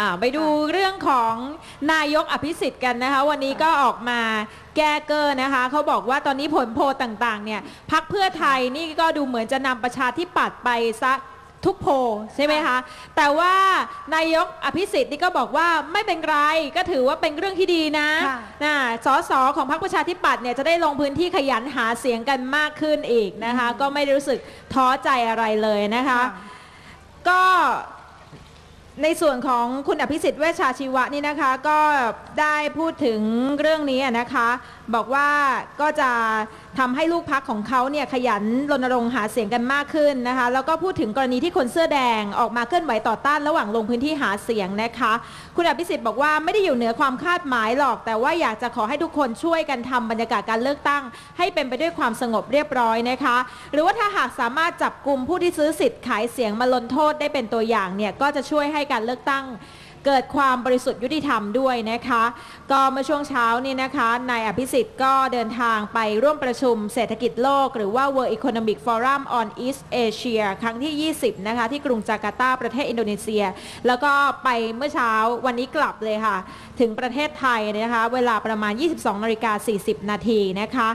อ่าไปดูเรื่องของนายกอภิสิทธิ์กันนะคะ วันนี้ก็ออกมาแก้เกอร์นะคะเขาบอกว่าตอนนี้ผลโพลต่างๆเนี่ยพักเพื่อไทยนี่ก็ดูเหมือนจะนำประชาธิปัตย์ไปซะทุกโพลใช่ไหมคะ แต่ว่านายกอภิสิทธิ์นี่ก็บอกว่าไม่เป็นไรก็ถือว่าเป็นเรื่องที่ดีนะค่ะนะสสของพรรคประชาธิปัตย์เนี่ยจะได้ลงพื้นที่ขยันหาเสียงกันมากขึ้นอีกนะคะ ก็ไม่ได้รู้สึกท้อใจอะไรเลยนะคะก็ ในส่วนของคุณอภิสิทธิ์เวชชาชีวะนี่นะคะก็ได้พูดถึงเรื่องนี้นะคะ บอกว่าก็จะทำให้ลูกพักของเขาเนี่ยขยันรณรงค์หาเสียงกันมากขึ้นนะคะ แล้วก็พูดถึงกรณีที่คนเสื้อแดงออกมาเคลื่อนไหวต่อต้านระหว่างลงพื้นที่หาเสียงนะคะ คุณอภิสิทธิ์บอกว่าไม่ได้อยู่เหนือความคาดหมายหรอก แต่ว่าอยากจะขอให้ทุกคนช่วยกันทำบรรยากาศการเลือกตั้ง ให้เป็นไปด้วยความสงบเรียบร้อยนะคะ หรือว่าถ้าหากสามารถจับกลุ่มผู้ที่ซื้อสิทธิ์ขายเสียงมาลนโทษได้เป็นตัวอย่างเนี่ยก็จะช่วยให้การเลือกตั้งเกิดความบริสุทธิ์ยุติธรรมด้วยนะคะ ก็เมื่อช่วงเช้านี่นะคะนายอภิสิทธิ์ก็เดินทางไปร่วมประชุมเศรษฐกิจโลก หรือว่า World Economic Forum on East Asia ครั้งที่ 20 นะคะ ที่กรุงจาการ์ตาประเทศอินโดนีเซีย แล้วก็ไปเมื่อเช้าวันนี้กลับเลยค่ะ ถึงประเทศไทยนะคะ เวลาประมาณ 22นาฬิกา40 นาทีนะคะ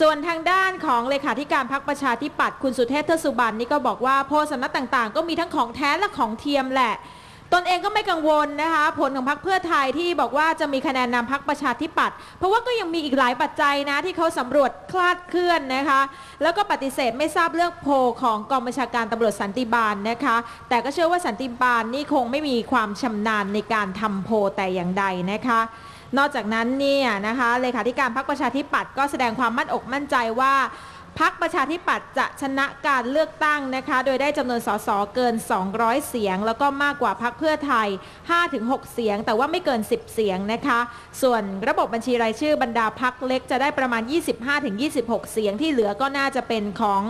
ส่วนทางด้านของเลขาธิการพรรคประชาธิปัตย์คุณสุเทพเทอสุบันนี่ก็บอกว่าโพลสำนักต่างๆ ก็มีทั้งของแท้และของเทียมแหละ ตนเองก็ไม่กังวลนะคะ ผลของพรรคเพื่อไทยที่บอกว่าจะมีคะแนนนำพรรคประชาธิปัตย์เพราะว่าก็ยังมีอีกหลายปัจจัยนะที่เขาสำรวจคลาดเคลื่อนนะคะ แล้วก็ปฏิเสธไม่ทราบเรื่องโพของกองบัญชาการตำรวจสันติบาลนะคะ แต่ก็เชื่อว่าสันติบาลนี่คงไม่มีความชำนาญในการทำโพแต่อย่างใดนะคะนอกจากนั้นเนี่ยนะคะเลขาธิการพรรคประชาธิปัตย์ก็แสดงความมั่นอกมั่นใจว่า พรรคประชาธิปัตย์จะชนะการเลือกตั้งนะคะ โดยได้จำนวนสสเกิน 200 เสียง แล้วก็มากกว่าพรรคเพื่อไทย 5-6 เสียง แต่ว่าไม่เกิน 10 เสียงนะคะ ส่วนระบบบัญชีรายชื่อบรรดาพรรคเล็กจะได้ประมาณ 25-26 เสียงที่เหลือก็น่าจะเป็นของ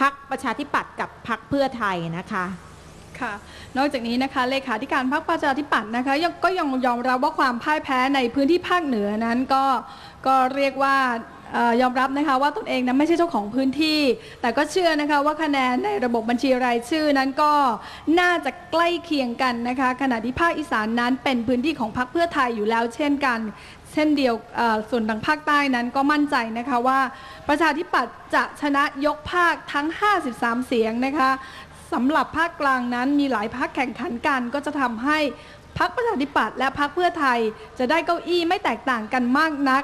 พรรคประชาธิปัตย์กับพรรคเพื่อไทยนะคะค่ะนอกจากนี้นะคะเลขาธิการพรรคประชาธิปัตย์นะคะยังก็ยังยอมรับว่าความพ่ายแพ้ในพื้นที่ภาคเหนือนั้นก็ก็เรียกว่า ยอมรับนะคะว่าตนเองนั้นไม่ใช่เจ้าของพื้นที่ แต่ก็เชื่อนะคะว่าคะแนนในระบบบัญชีรายชื่อนั้นก็น่าจะใกล้เคียงกันนะคะขณะที่ภาคอีสานนั้นเป็นพื้นที่ของพรรคเพื่อไทยอยู่แล้วเช่นกันเช่นเดียวส่วนทางภาคใต้นั้นก็มั่นใจนะคะว่าประชาธิปัตย์จะชนะยกภาคทั้ง 53 เสียงนะคะสำหรับภาคกลางนั้นมีหลายพักแข่งขันกันก็จะทำให้พักประชาธิปัตย์และพักเพื่อไทย จะได้เก้าอี้ไม่แตกต่างกันมากนัก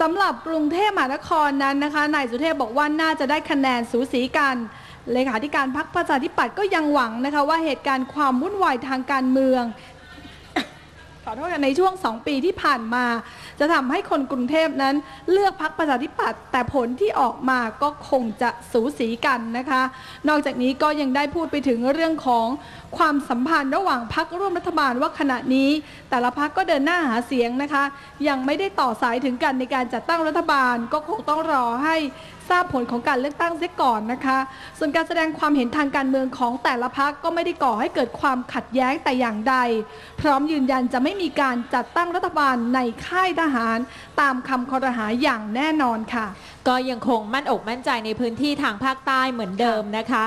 สำหรับกรุงเทพมหานครนั้นนะคะนายสุเทพบอกว่าน่าจะได้คะแนนสูสีกันเลขาธิการพักประชาธิปัตย์ก็ยังหวังนะคะว่าเหตุการณ์ความวุ่นวายทางการเมือง ขอโทษกันในช่วง2ปีที่ผ่านมา จะทำให้คนกรุงเทพนั้น เลือกพักประชาธิปัตย์แต่ผลที่ออกมาก็คงจะสูสีกันนะคะ นอกจากนี้ก็ยังได้พูดไปถึงเรื่องของความสัมพันธ์ระหว่างพักร่วมรัฐบาลว่าขณะนี้ แต่ละพักก็เดินหน้าหาเสียงนะคะ ยังไม่ได้ต่อสายถึงกันในการจัดตั้งรัฐบาล ก็คงต้องรอให้ทราบผลของการเลือกตั้งเสียก่อนนะคะ ส่วนการแสดงความเห็นทางการเมืองของแต่ละพักก็ไม่ได้ก่อให้เกิดความขัดแย้งแต่อย่างใด พร้อมยืนยันจะไม่มีการจัดตั้งรัฐบาลในค่ายทหาร ตามคำคอรหาอย่างแน่นอนค่ะ ก็ยังคงมั่นอกมั่นใจในพื้นที่ทางภาคใต้เหมือนเดิมนะคะ